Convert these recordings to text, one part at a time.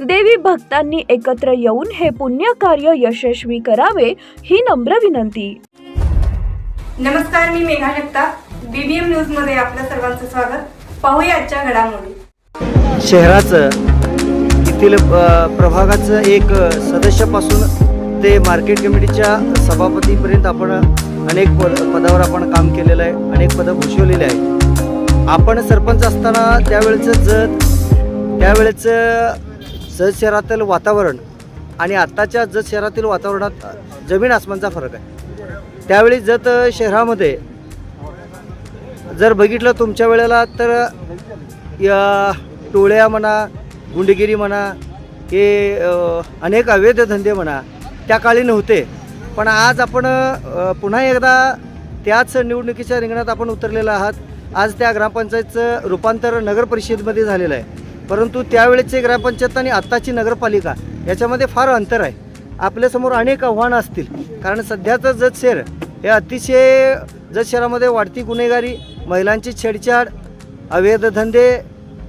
देवी भक्तांनी एकत्र येऊन हे पुण्य कार्य यशस्वी करावे ही नम्र विनंती. नमस्कार मी मेघा जगताप. बीबीएम न्यूजमध्ये आपल्या सर्वांचं स्वागत. पाहूया आजच्या घडामोडी. शहराचं येथील प्रभागाचं एक सदस्यापासून ते मार्केट कमिटीच्या सभापतीपर्यंत आपण अनेक पद पदावर आपण काम केलेलं आहे अनेक पदं भूषवलेली आहे आपण सरपंच असताना त्यावेळेचं जत त्यावेळेचं जत शहरातील वातावरण आणि आत्ताच्या जत शहरातील वातावरणात जमीन आसमानचा फरक आहे. त्यावेळी जत शहरामध्ये जर बघितलं तुमच्या वेळेला तर या टोळ्या म्हणा गुंडगिरी म्हणा हे अनेक अवैध धंदे म्हणा त्या काळी नव्हते. पण आज आपण पुन्हा एकदा त्याच निवडणुकीच्या रिंगणात आपण उतरलेलो आहात. आज त्या ग्रामपंचायतचं रूपांतर नगर परिषदेमध्ये झालेलं आहे. परंतु त्यावेळेचे ग्रामपंचायत आणि आत्ताची नगरपालिका याच्यामध्ये फार अंतर आहे. आपल्यासमोर अनेक आव्हानं असतील. कारण सध्याचं जत शहर हे अतिशय जत शहरामध्ये वाढती गुन्हेगारी महिलांची छेडछाड अवैध धंदे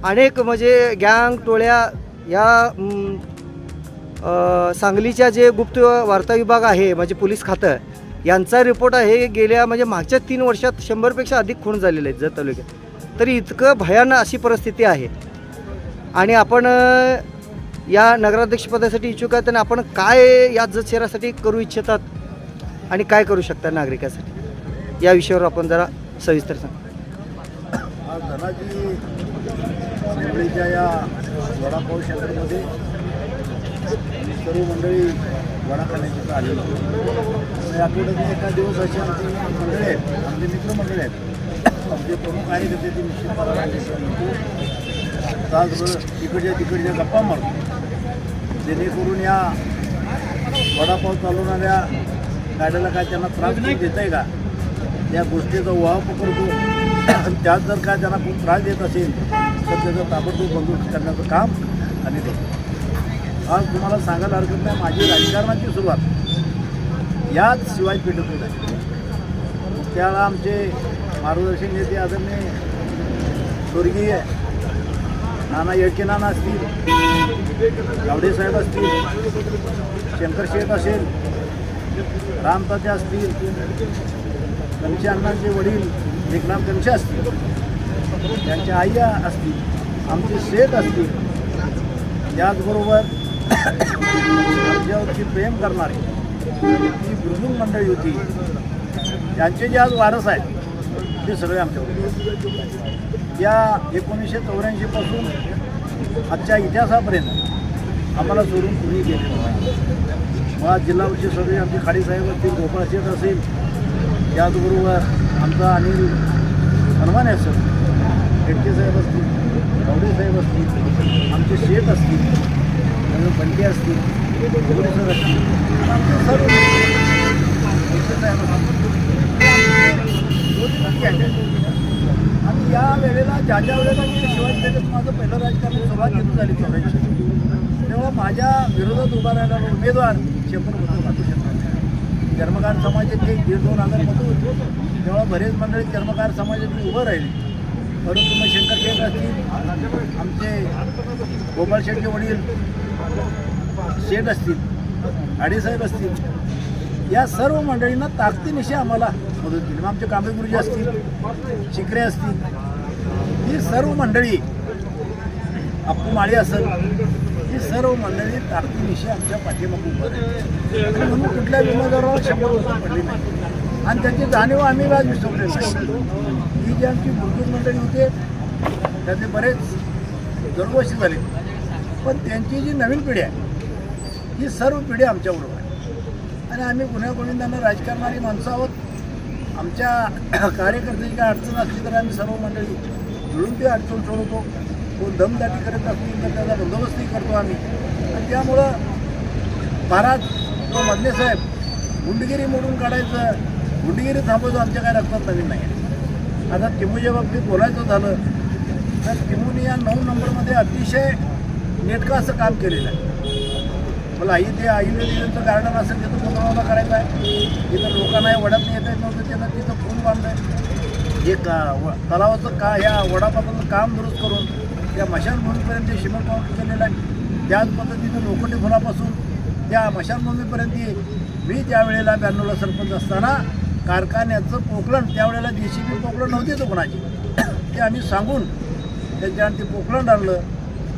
अनेक म्हणजे गँग टोळ्या या सांगलीच्या जे गुप्त वार्ता विभाग आहे म्हणजे पोलीस खातं यांचा रिपोर्ट आहे गेल्या म्हणजे मागच्या तीन वर्षात शंभरपेक्षा अधिक खून झालेले आहेत जत तालुक्यात. तरी इतकं भयानक अशी परिस्थिती आहे. आणि आपण या नगराध्यक्षपदासाठी इच्छुक आहेत आणि आपण काय या जत करू इच्छितात आणि काय करू शकता नागरिकासाठी? या विषयावर आपण जरा सविस्तर सांग. आज धनाजी सांगलीच्या या वडापाव सेंटरमध्ये सर्व मंडळी वडा खाण्याची आलेलो आणि आठवड्यात एका दिवस असे आमचे मंडळी आहेत आमचे मित्रमंडळी आहेत आमचे प्रमुख कार्यकर्ते ते निश्चित तासभर तिकडच्या तिकडच्या गप्पा मारतो जेणेकरून या वडापाव चालवणाऱ्या गाड्याला काय त्यांना त्रास कोणी देत आहे का? या गोष्टीचा उहापोह करतो. आणि त्यात जर काय त्यांना खूप त्रास देत असेल तर त्याचं ताबडतोब बंदोबस्त करण्याचं काम आम्ही करतो. आज तुम्हाला सांगायला हरकत नाही माझी राजकारणाची सुरुवात. याच शिवाय पेठतून आहे त्याला आमचे मार्गदर्शन नेते आदरणीय स्वर्गीय नाना येळके नाना असतील गावडे साहेब असतील शंकर शेठ असेल रामताते असतील कनशे अण्णांचे वडील एकनाथ कनशे असतील त्यांच्या आईया असतील आमचे शेठ असतील त्याचबरोबर आमच्यावरची प्रेम करणारी जी बुजुर्ग मंडळी होती. त्यांचे जे आज वारस आहेत ते सगळे आमच्यावर या एकोणीसशे चौऱ्याऐंशीपासून आजच्या इतिहासापर्यंत आम्हाला सोडून कुणी गेलेलं नाही. मुळात जिल्हा परिषद सदस्य आमचे खाडीसाहेब असतील गोपाळ शेठ असेल त्याचबरोबर आमचा अनिल हनुमाने असेल हेडके साहेब असतील गवडे साहेब असतील आमचे शेठ असतील आणि असतील सर असतील आमचे सर्व साहेब असतील. आणि या वेळेला ज्या ज्या वेळेला मी शिवाजी पेठेत माझं पहिलं राजकारण सुरुवात घेऊन झाली चौऱ्याऐंशी तेव्हा माझ्या विरोधात उभा राहिलेला उमेदवार शेपूर होतो वाटू शकणार कर्मकार समाजाचे दीड दोन हजार मतं होते. तेव्हा बरेच मंडळी कर्मकार समाजातली उभं राहिले. परंतु मग शंकर शेठ असतील आमचे गोपाळ शेठचे वडील शेठ असतील आडीसाहेब असतील या सर्व मंडळींना ताकदीनिशी आम्हाला मदत केली मग आमचे कांबळे गुरुजी असतील शिकरे असतील ही सर्व मंडळी आपू माळी असेल ही सर्व मंडळी ताकदीनिशी आमच्या पाठीमाग उभं आणि म्हणून कुठल्या उमेदवारावर शंभर वर्ष पडली नाही. आणि त्याची जाणीव आम्ही आज विसरलेली ही जी आमची मूलभूत मंडळी होते त्यातले बरेच दरवर्षी झाले. पण त्यांची जी नवीन पिढी आहे ही सर्व पिढी आमच्याबरोबर आणि आम्ही गुन्ह्या गोविंदांना राजकारणारी माणसं आहोत. आमच्या कार्यकर्त्याची काय अडचण असली तर आम्ही सर्व मंडळी मिळून ती अडचण सोडवतो. कोण दमदाटी करत असतील तर त्याचा बंदोबस्तही करतो आम्ही. आणि त्यामुळं महाराज तो मधले साहेब गुंडगिरी मोडून काढायचं गुंडगिरी थांबवायचं आमच्या काय रक्तात नवीन नाही. आहे. आता टिमूच्या बाबतीत बोलायचं झालं तर टिमूने या नऊ नंबरमध्ये अतिशय नेटकं असं काम केलेलं आहे. मला आई ते आयुर्वेदिकांचं गार्डन असेल तिथं पुतळाला करायचं आहे. तिथं लोकांना वड्यात येत येत नव्हतं त्यांना तिथं पूल बांधलं एक व तलावाचं का ह्या वडापापाचं काम दुरुस्त करून त्या मशानभूमीपर्यंत शिमर पाऊंड केलेलं आहे त्याच पद्धतीनं लोखंडी फुलापासून त्या मशानभूमीपर्यंत मी त्यावेळेला ब्याण्णवला सरपंच असताना कारखान्याचं पोकलन त्यावेळेला जे सी बी पोकलन नव्हती तो कोणाची. ते आम्ही सांगून त्यांच्या ते पोकलन आणलं.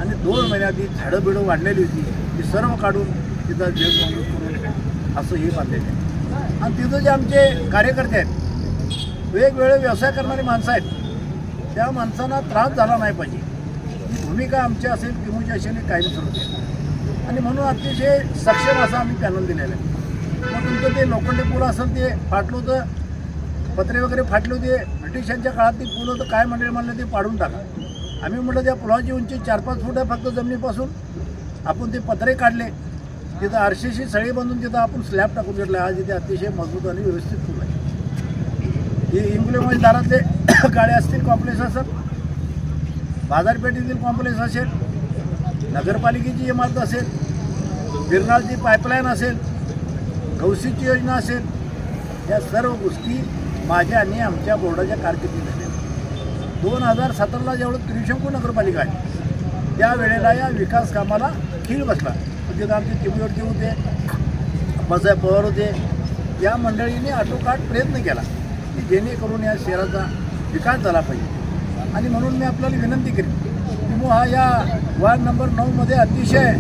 आणि दोन महिन्यात ती झाडं बिडं वाढलेली होती ती सर्व काढून तिथं जेल करून असं हे बांधलेलं आहे. आणि तिथं जे आमचे कार्यकर्ते आहेत वेगवेगळे व्यवसाय करणारी माणसं आहेत त्या माणसांना त्रास झाला नाही पाहिजे. ही भूमिका आमची असेल किमूची म्हणजे असेल ही कायम सुरू होते आणि म्हणून अतिशय सक्षम असं आम्ही पॅनल दिलेलं आहे. मग तुमचं ते लोखंडी पूल असेल ते फाटलं होतं पत्रे वगैरे फाटले होते ब्रिटिशांच्या काळात ती पूल होतं काय मंडळ म्हणलं ते पाडून टाका. आम्ही म्हटलं त्या पुलाची उंची चार पाच फूट आहे फक्त जमिनीपासून. आपण ते पत्रे काढले. तिथं आरशेशी सळी बांधून तिथं आपण स्लॅब टाकून घेतला. आज इथे अतिशय मजबूत आणि व्यवस्थित पूल आहे. हे इंगुले दारातले गाड्या असतील कॉम्प्लेक्स असेल. बाजारपेठेतील कॉम्प्लेक्स असेल. नगरपालिकेची इमारत असेल. गिरनारची पाईपलाईन असेल. कौशिकची योजना असेल. या सर्व गोष्टी माझ्या आणि आमच्या बोर्डाच्या कारकिर्दीत झाल्या दोन हजार सतराला जेवढं त्रिशंकू नगरपालिका आहे त्यावेळेला या विकास कामाला खीळ बसला. तिथं आमचे टिबीवरती होते अप्पासाहेब पवार होते. या मंडळीने आटोकाट प्रयत्न केला की जेणेकरून या शहराचा विकास झाला पाहिजे. आणि म्हणून मी आपल्याला विनंती केली की मग हा या वार्ड नंबर नऊमध्ये अतिशय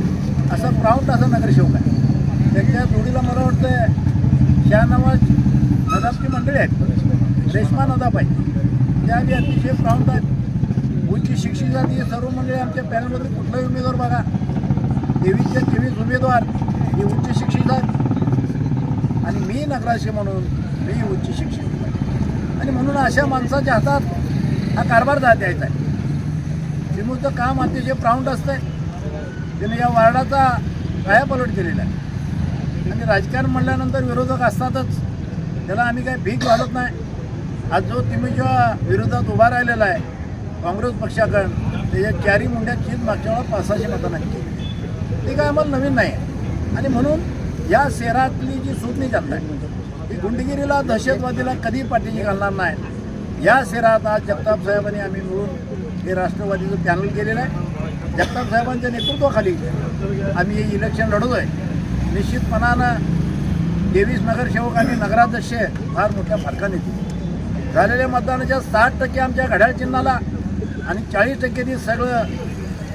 असा प्राऊड असा नगरसेवक आहे. त्यांच्या जोडीला मला वाटतं शहानवाज नदाबची मंडळी आहेत. रेश्मा नदाब आहे त्या बी अतिशय प्राऊड आहेत. उच्च शिक्षित जाती हे सर्व मंडळी आमच्या पॅनलमध्ये कुठलाही उमेदवार बघा. तेवीसच्या तेवीस उमेदवार हे उच्च शिक्षित आहेत. आणि मी नगराशी म्हणून मी उच्च शिक्षित. आणि म्हणून अशा माणसाच्या हातात हा कारभार जात यायचा आहे. विमुक्त काम अतिशय प्राऊंड असतंय. त्याने या वार्डाचा कायापलट केलेला आहे. आणि राजकारण म्हणल्यानंतर विरोधक असतातच. त्याला आम्ही काही भीक घालत नाही. आज जो तिमीच्या विरोधात उभा राहिलेला आहे काँग्रेस पक्षाकडून त्याच्या चारी मुंड्यात मागच्या वेळा पाच सहाशे मतांनी केली. ते काय आम्हाला नवीन नाही. आहे. आणि म्हणून या शहरातली जी सुटणी जनता आहे ही गुंडगिरीला दहशतवादीला कधी पाठीशी घालणार नाही. या शहरात आज जगताप साहेबांनी आम्ही मिळून हे राष्ट्रवादीचं पॅनल केलेलं आहे. जगताप साहेबांच्या नेतृत्वाखाली आम्ही हे इलेक्शन लढवतो आहे निश्चितपणानं तेवीस नगरसेवक आणि नगराध्यक्ष फार मोठ्या फरकाने येतील. झालेल्या मतदानाच्या साठ टक्के आमच्या घड्याळ चिन्हाला आणि चाळीस टक्के सगळं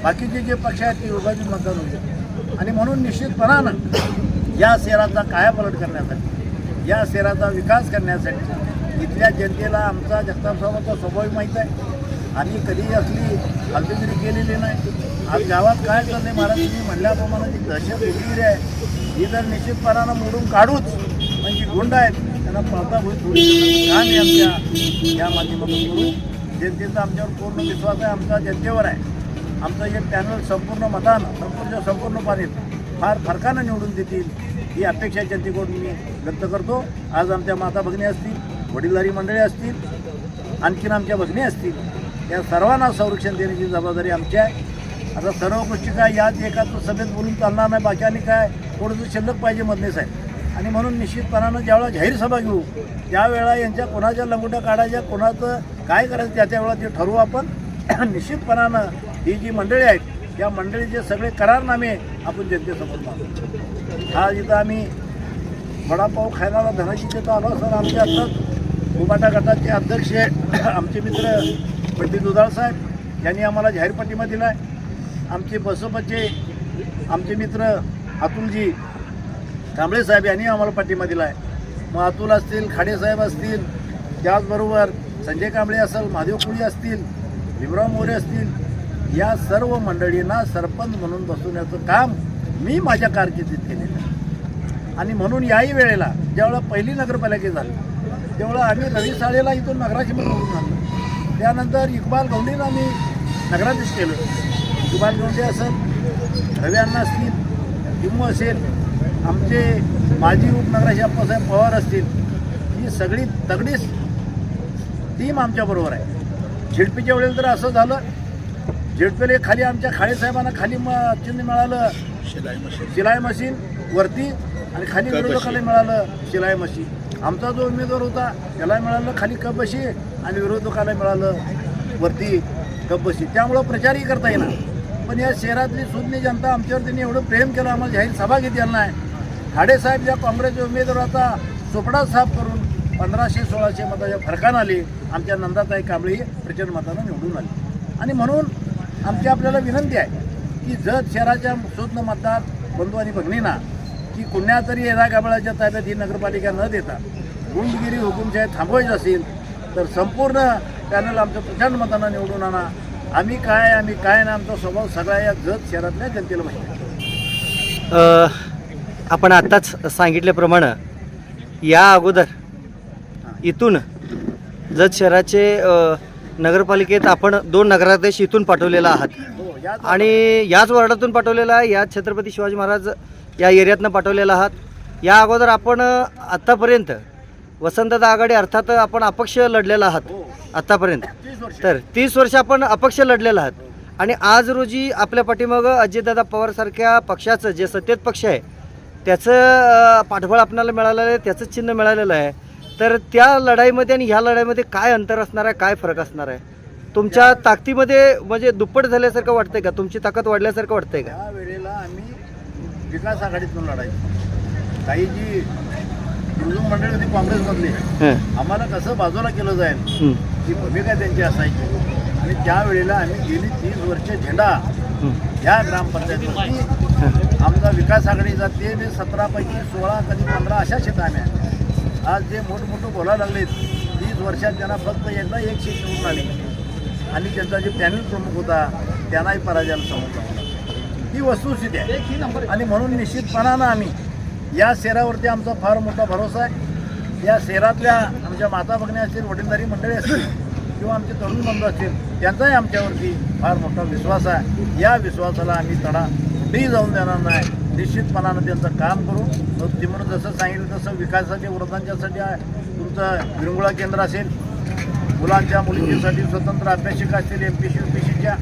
बाकीचे जे पक्ष आहेत ते विभाजित मतदान होते आणि म्हणून निश्चितपणानं या शहराचा कायापलट करण्यासाठी या शहराचा विकास करण्यासाठी इथल्या जनतेला आमचा जगताप स्वभाव माहीत आहे. आम्ही कधी असली हलगीगिरी केलेली नाही. आज गावात काय चाललंय महाराज? तुम्ही म्हणल्याप्रमाणे जी दहशत उठलेली आहे. ही जर निश्चितपणानं मोडून काढूच. म्हणजे गुंड आहेत त्यांना पळता होईल. काम आमच्या या माध्यमातून करू जनतेचा आमच्यावर पूर्ण विश्वास आहे. आमचा जनतेवर आहे. आमचं हे पॅनल संपूर्ण मतानं संपूर्ण संपूर्ण पाण्यात फार फरकानं निवडून देतील ही अपेक्षा जनतेकडून मी व्यक्त करतो. आज आमच्या माता भगिनी असतील वडीलधारी मंडळी असतील आणखीन आमच्या भगिनी असतील या सर्वांना संरक्षण देण्याची जबाबदारी आमची आहे. आता सर्व गोष्टी काय याच एकाच सभेत बोलून चालणार नाही बाकी काय? थोडंसं शिल्लक पाहिजे मधले साहेब. आणि म्हणून निश्चितपणानं ज्यावेळेला जाहीर सभा घेऊ त्यावेळेला यांच्या कोणाच्या लंगोट्या काढायच्या कोणाचं काय करायचं त्या वेळेला ते ठरवू आपण. निश्चितपणानं ही जी मंडळी आहेत या मंडळीचे सगळे करारनामे आपण जनतेसमोर मागू आज इथं आम्ही वडापाव खायला धनाची तिथं आलो सर आमचे आत्ताच उबाटा गटाचे अध्यक्ष आमचे मित्र पंडित दुधाळ साहेब यांनी आम्हाला जाहीर पाठिंबा दिला आहे आमचे बसपचे आमचे मित्र अतुलजी कांबळे साहेब यांनी आम्हाला पाठिंबा दिला आहे मग अतुल असतील खाडे साहेब असतील त्याचबरोबर संजय कांबळे असेल महादेव कुळी असतील भीमराव मोरे असतील या सर्व मंडळींना सरपंच म्हणून बसवण्याचं काम मी माझ्या कारकिर्दीत केलेलं आहे. आणि म्हणून याही वेळेला ज्यावेळेला पहिली नगरपालिका झाली तेवढं आम्ही रवी साळेला इथून नगराची करून आणलं त्यानंतर इक्बाल गौंडीला आम्ही नगराध्यक्ष केलं. इक्बाल गौंडे असेल रवी अण्णा असतील किंवा असेल आमचे माजी उपनगराचे अप्पासाहेब पवार असतील ही सगळी तगडीच टीम आमच्याबरोबर आहे. झिडपीच्या वेळेला तर असं झालं झिडपेले खाली आमच्या खाळेसाहेबांना खाली म चिन्ह मिळालं शिलाई मशीन. वरती आणि खाली विरोधकाला मिळालं शिलाई मशीन. आमचा जो उमेदवार होता त्याला मिळालं खाली कप बशी आणि विरोधकाला मिळालं वरती कप बशी त्यामुळं प्रचारही करता येणार पण या शहरातली सुज्ञ जनता आमच्यावर त्यांनी एवढं प्रेम केलं आम्हाला जाहीर सभा घेतली नाही. खाडेसाहेब ज्या काँग्रेसच्या उमेदवाराचा चोपडा साफ करून पंधराशे सोळाशे मताच्या फरकानं आली. आमच्या नंदाताई कांबळे प्रचंड मतानं निवडून आली. आणि म्हणून आमची आपल्याला विनंती आहे की जत शहराच्या सुज्ञ मतदार बंधू आणि भगिनींना की कुण्या तरी येदा गाबळाच्या ताब्यात ही नगरपालिका न देता गुंडगिरी हुकुमशाही थांबवायची असेल तर संपूर्ण पॅनल आमचं प्रचंड मतानं निवडून आणा. आम्ही काय आम्ही काय ना आमचा स्वभाव सगळा या जत शहरातल्या जनतेला माहिती आहे. आपण आत्ताच सांगितल्याप्रमाणे या अगोदर इथून जत शहराचे नगरपालिकेत आपण दोन नगराध्यक्ष इथून पाठवलेला आहात. आणि याच वॉर्डातून पाठवलेला आहे याच छत्रपती शिवाजी महाराज या एरियातनं पाठवलेला आहात. या अगोदर आपण आत्तापर्यंत वसंतदा आघाडी अर्थात आपण अपक्ष लढलेला आहात. आत्तापर्यंत. तर तीस वर्ष आपण अपक्ष लढलेला आहात. आणि आज रोजी आपल्या पाठीमागं अजितदादा पवारसारख्या पक्षाचं जे सत्तेत पक्ष आहे त्याचं पाठबळ आपल्याला मिळालेलं आहे त्याचं चिन्ह मिळालेलं आहे. तर त्या लढाईमध्ये आणि ह्या लढाईमध्ये काय अंतर असणार आहे काय फरक असणार आहे? तुमच्या ताकदीमध्ये म्हणजे दुप्पट झाल्यासारखं वाटतंय का? तुमची ताकद वाढल्यासारखं वाटतंय का? त्या वेळेला आम्ही विकास आघाडीतून लढायचो. काही जी दुर्जून मंडळी होती काँग्रेसमधली हं, आम्हाला कसं बाजूला केलं जाईल हं, ही भूमिका त्यांची असायची. आणि त्यावेळेला आम्ही गेली तीस वर्ष झेंडा हं. या ग्रामपंचायतीवरती. आमचा विकास आघाडीचा ते जे सतरापैकी सोळा कधी पंधरा अशा शेत आम्ही आहे. आज जे मोठमोठं बोलायला लागलेत तीस वर्षात त्यांना फक्त एकदा एक शेत निवडून आली. आणि त्यांचा जे पॅनल प्रमुख होता त्यांनाही पराजयाला समोर ही वस्तुस्थिती आहे. आणि म्हणून निश्चितपणानं आम्ही या शहरावरती आमचा फार मोठा भरोसा आहे. या शहरातल्या आमच्या माता भगिनी असतील वडीलधारी मंडळी असतील किंवा आमचे तरुण बंधू असतील त्यांचाही आमच्यावरती फार मोठा विश्वास आहे. या विश्वासाला आम्ही तडा कुठेही जाऊन देणार नाही. निश्चितपणानं त्यांचं काम करू मग म्हणून जसं सांगितलं तसं विकासाच्या वृद्धांच्यासाठी तुमचं विरंगुळा केंद्र असेल मुलांच्या मुलींच्यासाठी स्वतंत्र अभ्यासिका असतील M P C U P सीच्या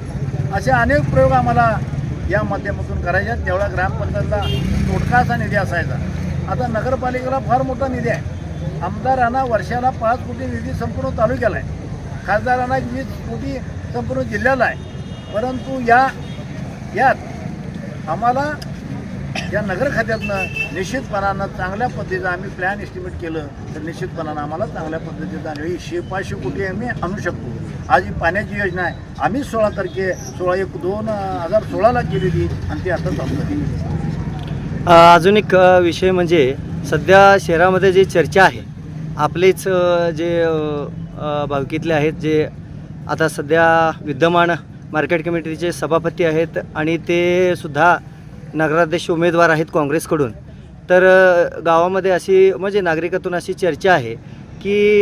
असे अनेक प्रयोग आम्हाला या माध्यमातून करायच्या तेवढा ग्रामपंचायतला तोडका निधी असायचा. आता नगरपालिकेला फार मोठा निधी आहे. आमदारांना वर्षाला पाच कोटी निधी संपूर्ण तालुक्याला आहे. खासदारांना वीज मोठी संपूर्ण जिल्ह्याला आहे. परंतु या यात आम्हाला या नगर खात्यातनं निश्चितपणानं चांगल्या पद्धतीचं आम्ही प्लॅन एस्टिमेट केलं तर निश्चितपणानं आम्हाला चांगल्या पद्धतीचं आणि शे पाचशे कोटी आम्ही आणू शकतो. आज ही पाण्याची योजना आहे. आम्ही सोळा तारखे सोळा एक दोन हजार सोळाला केलेली आणि ती आता चालू अजून एक विषय म्हणजे सध्या शहरामध्ये जी चर्चा आहे आपलेच जे भावकीतले आहेत जे आता सध्या विद्यमान मार्केट कमिटीचे सभापती आहेत आणि ते सुद्धा नगराध्यक्ष उमेदवार आहेत काँग्रेसकडून. तर गावामध्ये अशी म्हणजे नागरिकातून अशी चर्चा आहे की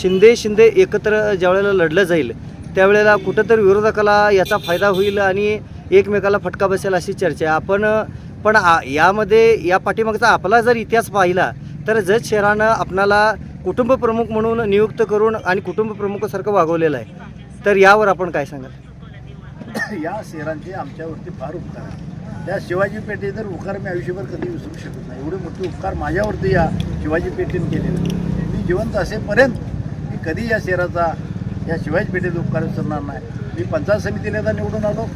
शिंदे शिंदे एकत्र ज्यावेळेला लढलं जाईल त्यावेळेला कुठंतरी विरोधकाला याचा फायदा होईल आणि एकमेकाला फटका बसेल अशी चर्चा आहे. आपण पण यामध्ये या पाठीमागचा आपला जर इतिहास पाहिला तर जत शहरानं आपणाला कुटुंब प्रमुख म्हणून नियुक्त करून आणि कुटुंब प्रमुखासारखं वागवलेलं आहे. तर यावर आपण काय सांगाल? या शहरांचे आमच्यावरती फार उपकार त्या शिवाजी पेठे तर उपकार मी आयुष्यभर कधी विसरू शकत नाही. एवढे मोठे उपकार माझ्यावरती या शिवाजी पेठेने केलेले मी जिवंत असेपर्यंत मी कधी या शहराचा या शिवाजी पेठेचा उपकार विसरणार नाही. मी पंचायत समितीला एकदा निवडून आलो.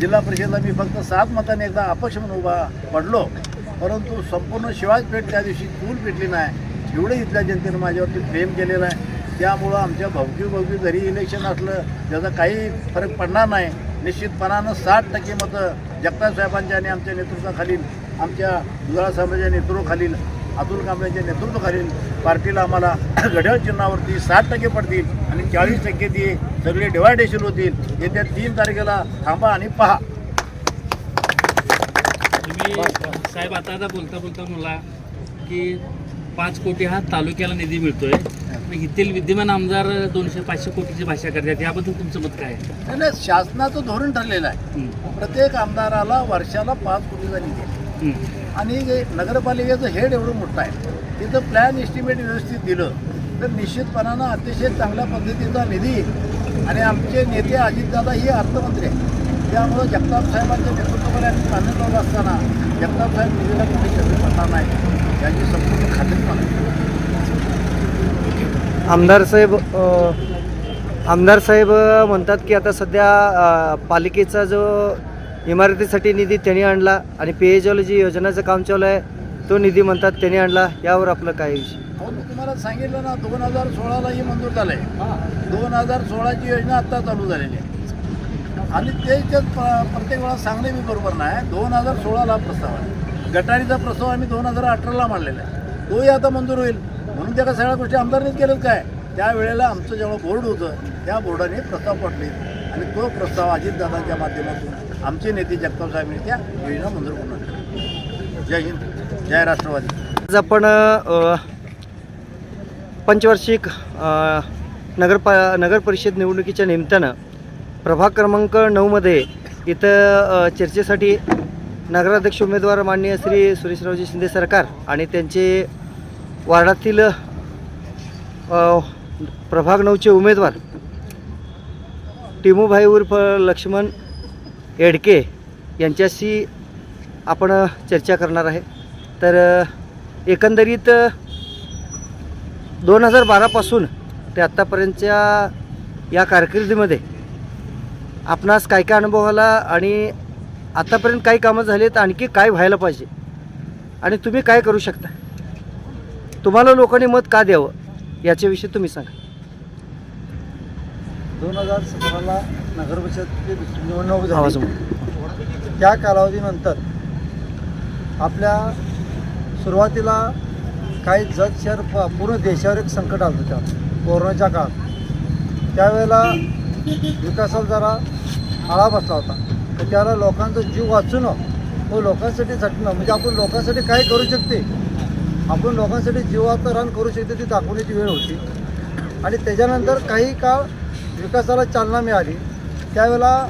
जिल्हा परिषदला मी फक्त सात मताने एकदा अपक्ष म्हणून उभा पडलो. परंतु संपूर्ण शिवाजी पेठ त्या दिवशी चूल पेटली नाही. एवढं इथल्या जनतेनं माझ्यावरती प्रेम केलेलं आहे. त्यामुळं आमच्या भावकी भावकी जरी इलेक्शन असलं त्याचा काही फरक पडणार नाही. निश्चितपणानं साठ टक्के मतं जगताप साहेबांच्या आणि आमच्या नेतृत्वाखालील आमच्या दुधाळा साहेबांच्या नेतृत्वाखालील अतुल कांबळेच्या नेतृत्वाखालील पार्टीला आम्हाला घड्याळ चिन्हावरती साठ टक्के पडतील आणि चाळीस टक्के ती सगळे डिवायडेशन होतील. येत्या तीन तारखेला थांबा आणि पहा. तुम्ही साहेब आता आता बोलता बोलता मला की पाच कोटी हा तालुक्याला निधी मिळतोय. मग येथील विद्यमान आमदार दोनशे पाचशे कोटीची भाषा करतात. याबद्दल तुमचं मत काय आहे? नाही, नाही शासनाचं धोरण ठरलेलं आहे. प्रत्येक आमदाराला वर्षाला पाच कोटीचा निधी आहे. हं, आणि हे नगरपालिकेचं हेड एवढं मोठं आहे. तिथं प्लॅन एस्टिमेट व्यवस्थित दिलं. तर निश्चितपणानं अतिशय चांगल्या पद्धतीचा निधी आणि आमचे नेते अजितदादा ही अर्थमंत्री आहे त्यामुळं जगताप साहेबांच्या नेतृत्वाखाली आम्ही आनंद असताना जगताप साहेब निधीला कुठे कमी पडणार नाही. संपूर्ण खात्री आमदार साहेब आमदार साहेब म्हणतात की आता सध्या पालिकेचा जो इमारतीसाठी निधी त्यांनी आणला आणि पेयजल जी योजनाचं काम चालू आहे तो निधी म्हणतात त्यांनी आणला यावर आपलं काय विषय? तुम्हाला सांगितलं ना दोन हजार सोळालाही मंजूर झालं आहे दोन हजार सोळाची योजना आत्ता चालू झालेली आहे. आणि ते प- प्रत्येक वेळा सांगणे मी बरोबर नाही. दोन हजार सोळाला प्रस्ताव आहे गटारीचा प्रस्ताव आम्ही दोन हजार अठराला मांडलेला आहे. तोही आता मंजूर होईल. म्हणून त्या सगळ्या गोष्टी आमदारनीच केलं काय? त्यावेळेला आमचं जेव्हा बोर्ड होतं त्या बोर्डाने प्रस्ताव पाठले आणि तो प्रस्ताव अजितदादांच्या माध्यमातून आमचे नेते जगताप साहेबांनी त्या योजना मंजूर करून जय हिंद. जय राष्ट्रवादी. आज आपण पंचवार्षिक नगरपा नगर परिषद निवडणुकीच्या निमित्तानं प्रभाग क्रमांक नऊमध्ये इथं चर्चेसाठी नगराध्यक्ष उमेदवार माननीय श्री सुरेशरावजी शिंदे सरकार आणि त्यांचे वार्डातील प्रभाग नऊचे उमेदवार टिमूभाई उर्फ लक्ष्मण येडके यांच्याशी आपण चर्चा करणार आहे. तर एकंदरीत दोन हजार बारापासून ते आत्तापर्यंतच्या या कारकिर्दीमध्ये आपणास काय काय अनुभव आला आणि आत्तापर्यंत काही कामं झाली तर आणखी काय व्हायला पाहिजे? आणि तुम्ही काय करू शकता? तुम्हाला लोकांनी मत का द्यावं? याच्याविषयी तुम्ही सांगा. दोन हजार सतराला नगरपरिषदची निवडणूक झाली. त्या कालावधीनंतर आपल्या सुरुवातीला काही जग शहर पूर्ण देशावर एक संकट आलं होतं. त्या कोरोनाच्या काळात. त्यावेळेला विकासाला जरा आळा बसला होता. त्याला लोकांचा जीव वाचणं व लोकांसाठी झटणं. म्हणजे आपण लोकांसाठी काय करू शकते? आपण लोकांसाठी जीवाचं रान करू शकते ती दाखवण्याची वेळ होती. आणि त्याच्यानंतर काही काळ विकासाला चालना मिळाली. त्यावेळेला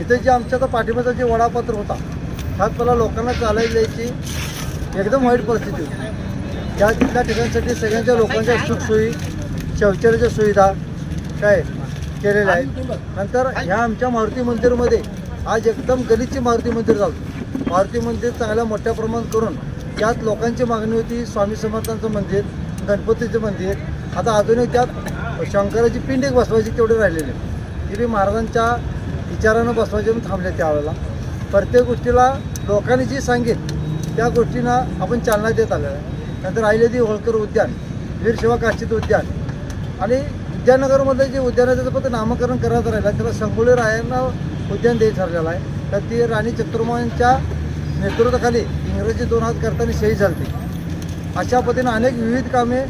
इथे जे आमच्या आता पाठिंब्याचा जे वडापत्र होता त्यात मला लोकांना चालायला द्यायची एकदम वाईट परिस्थिती होती. त्या तिथल्या ठिकाणसाठी सगळ्यांच्या लोकांच्या सुखसोयी शौचालयाच्या सुविधा काय? केलेल्या आहेत नंतर ह्या आमच्या मारुती मंदिरमध्ये आज एकदम गलितची मारुती मंदिर झालं मारुती मंदिर चांगल्या मोठ्या प्रमाणात करून त्यात लोकांची मागणी होती स्वामी समर्थांचं मंदिर गणपतीचं मंदिर. आता अजूनही त्यात शंकराची पिंड एक बसवायची तेवढे राहिलेले तरी महाराजांच्या विचारानं बसवायचे म्हणून थांबले त्यावेळेला प्रत्येक गोष्टीला लोकांनी जी सांगित त्या गोष्टींना आपण चालना देत आलेलं आहे. नंतर अहिल्यादेवी होळकर उद्यान वीर काशीद उद्यान आणि विद्यानगरमध्ये जे उद्यान आहे त्याचं फक्त नामकरण करायचं राहिलं त्याला संगोली रायांना उद्यान द्यायचं ठरलेलं आहे. तर ती राणी चतुर्मांच्या नेतृत्वाखाली इंग्रजी दोन हात करताना शहीद झाली अशा पद्धतीने अनेक विविध कामे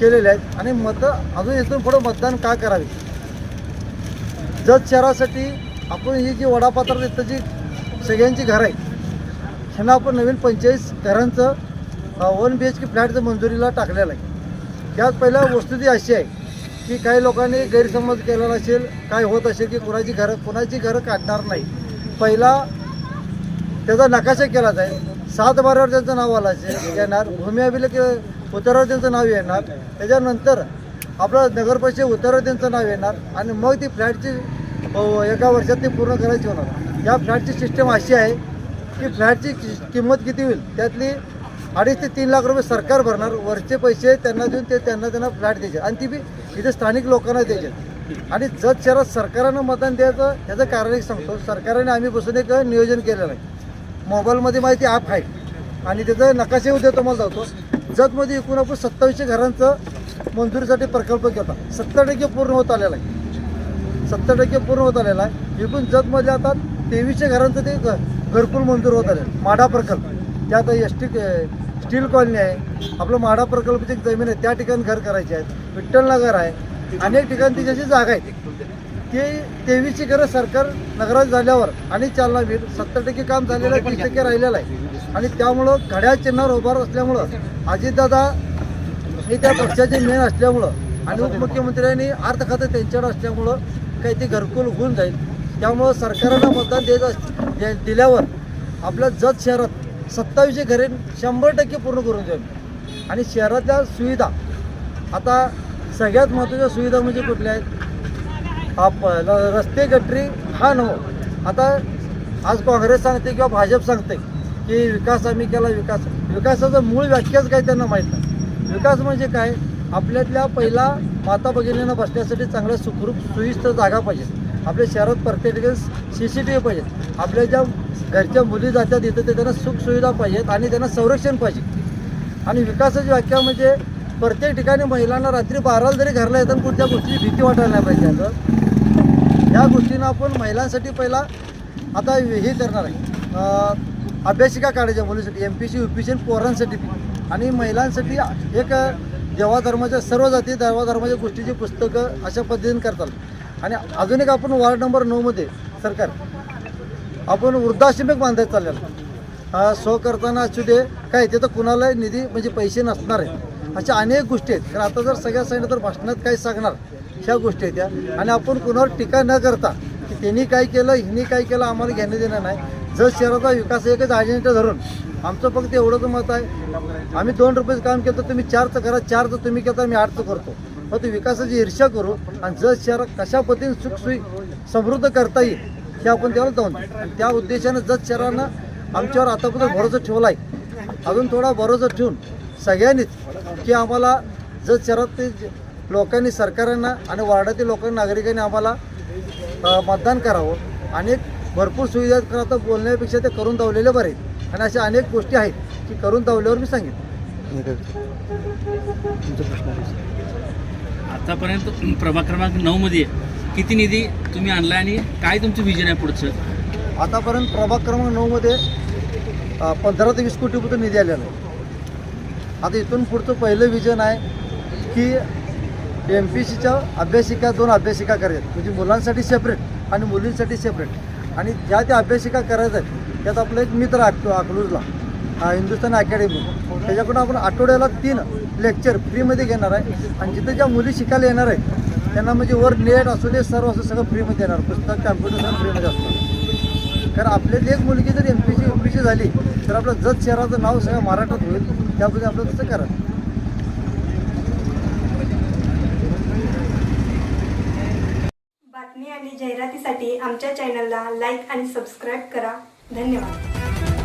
केलेली आहेत आणि मतं अजून इथून पुढं मतदान का करावे? जत शहरासाठी आपण ही जी वडापात्र इथं जी सगळ्यांची घरं आहे ह्यांना आपण नवीन पंचेचाळीस घरांचं वन बी एच के फ्लॅटचं मंजुरीला टाकलेलं आहे. त्यात पहिल्या वस्तुती अशी आहे की काही लोकांनी गैरसमज केलेला असेल काय होत असेल की कुणाची घरं कुणाची घरं काढणार नाही. पहिला त्याचा नकाशा केला जाईल. सात बारावर त्यांचं नाव आलं असेल येणार. भूमी अभिलेख उतारावर त्यांचं नाव येणार. त्याच्यानंतर आपलं नगरपरिषद उतारावर त्यांचं नाव येणार आणि मग ती फ्लॅटची एका वर्षात ती पूर्ण करायची होणार. या फ्लॅटची सिस्टम अशी आहे की फ्लॅटची किंमत किती होईल? त्यातली अडीच ते तीन लाख रुपये सरकार भरणार वरचे पैसे त्यांना देऊन ते त्यांना त्यांना फ्लॅट द्यायचे. आणि ती बी इथे स्थानिक लोकांना द्यायचे. आणि जत शहरात सरकारनं मतदान द्यायचं याचं कारण एक सांगतो. सरकारने आम्ही बसून एक नियोजन केलेलं आहे. मोबाईलमध्ये माहिती ॲप आहे. आणि त्याचं नकाशे उद्या तुम्हाला जातो जतमध्ये एकूण आपण सत्तावीसशे घरांचं मंजुरीसाठी प्रकल्प केला सत्तर टक्के पूर्ण होत आलेला आहे. सत्तर टक्के पूर्ण होत आलेला आहे. एकूण जतमध्ये आता तेवीसशे घरांचं ते घ- घरकुल मंजूर होत आलेलं माढा प्रकल्प. त्यात एस टी स्टील कॉलनी आहे. आपलं माढा प्रकल्पची एक जमीन आहे. त्या ठिकाणी घर करायचे आहेत. विठ्ठलनगर आहे. अनेक ठिकाणी त्याची जागा आहे. ते तेवीसची गरज सरकार नगरात झाल्यावर आणि चालना वीर सत्तर टक्के काम झालेलं आहे तीस टक्के राहिलेलं आहे. आणि त्यामुळं घड्या चिन्हावर उभार असल्यामुळं अजितदादा हे त्या पक्षाचे मेन असल्यामुळं आणि उपमुख्यमंत्र्यांनी अर्थ खातं त्यांच्याकडे असल्यामुळं काही ते घरकुल होऊन जाईल. त्यामुळं सरकारनं मतदान देत दे- दिल्यावर आपल्या जत शहरात सत्तावीसशे घरे शंभर टक्के पूर्ण करून देऊ आणि शहरातल्या सुविधा आता सगळ्यात महत्त्वाच्या सुविधा म्हणजे कुठल्या आहेत? आप रस्ते गटरी हा नव. आता आज काँग्रेस सांगते किंवा भाजप सांगते की विकास आम्ही केला विकास. विकासाचं मूळ व्याख्याच काय त्यांना माहीत नाही. विकास म्हणजे काय? आपल्यातल्या पहिला माता भगिनींना बसण्यासाठी चांगल्या सुखरूप सुविस्थ जागा पाहिजे. आपल्या शहरात प्रत्येक ठिकाणी सी सी टी व्ही पाहिजेत आपल्या ज्या घरच्या मुली जातात इथं ते त्यांना सुखसुविधा पाहिजेत आणि त्यांना संरक्षण पाहिजे. आणि विकासाची व्याख्या म्हणजे प्रत्येक ठिकाणी महिलांना रात्री बाराला जरी घरला येतात कुठल्या गोष्टीची भीती वाटायला नाही पाहिजे असं या गोष्टींना आपण महिलांसाठी पहिला आता हे करणार आहे. अभ्यासिका काढायच्या मुलीसाठी M P C U P C पोरांसाठी. आणि महिलांसाठी एक देवाधर्माच्या सर्व जाती देवाधर्माच्या गोष्टीची पुस्तकं अशा पद्धतीने करतात. आणि अजून एक आपण वार्ड नंबर नऊमध्ये सरकार. आपण वृद्धाश्रमिक बांधायचं चाललेलं सो करताना असू दे काय तिथं कुणालाही निधी म्हणजे पैसे नसणार आहे. अशा अनेक गोष्टी आहेत. कारण आता जर सगळ्या सांगितलं तर भाषणात काही सांगणार ह्या गोष्टी आहेत त्या आणि आपण कुणावर टीका न करता की त्यांनी काय केलं हिने काय केलं आम्हाला घेणं देणं नाही. जर शहराचा विकास एकच अजेंडा धरून आमचं फक्त एवढंच मत आहे. आम्ही दोन रुपयाचं काम केलं तर तुम्ही चारचं करा चारचं तुम्ही केलं तर आम्ही आठचं करतो. फक्त विकासाची ईर्ष्या करू आणि जत शहर कशा पद्धतीने सुखसुई समृद्ध करता येईल हे आपण त्यावर जाऊन आणि त्या उद्देशानं जत शहरानं आमच्यावर आतापर्यंत भरोसा ठेवला आहे अजून थोडा भरोसा ठेवून सगळ्यांनीच की आम्हाला जत शहरात ते लोकांनी सरकारांना आणि वार्डातील लोकांनी नागरिकांनी आम्हाला मतदान करावं. अनेक भरपूर सुविधा आहेत, तर बोलण्यापेक्षा ते करून दावलेले बरे आहेत. आणि अशा अनेक गोष्टी आहेत की करून दावल्यावर मी सांगितलं आतापर्यंत प्रभाग क्रमांक नऊ मध्ये किती निधी तुम्ही आणला आणि काय तुमचं विजन आहे पुढचं? आतापर्यंत प्रभाग क्रमांक नऊमध्ये पंधरा ते वीस कोटी रुपये निधी आलेला आहे. आता इथून पुढचं पहिलं विजन आहे की एम पी सीच्या अभ्यासिका दोन अभ्यासिका करायच्यात म्हणजे मुलांसाठी सेपरेट आणि मुलींसाठी सेपरेट आणि ज्या त्या अभ्यासिका करायच्या आहेत त्यात आपला एक मित्र आहे अकलूजला हिंदुस्थान अकॅडमी त्याच्याकडून आपण आठवड्याला तीन लेक्चर फ्रीमध्ये घेणार आहे. आणि जिथं ज्या मुली शिकायला येणार आहेत त्यांना म्हणजे वर नेट असू दे सर्व असं सगळं फ्रीमध्ये येणार पुस्तक कॅम्प्युटर सगळं फ्रीमध्ये असणार. कारण आपल्यातली एक मुलगी जर M P C M P C झाली तर आपलं जत शहराचं नाव सगळं महाराष्ट्रात होईल. त्यामध्ये आपलं तसं करा. बातमी आणि जाहिरातीसाठी आमच्या चॅनलला लाईक आणि सबस्क्राईब करा. धन्यवाद.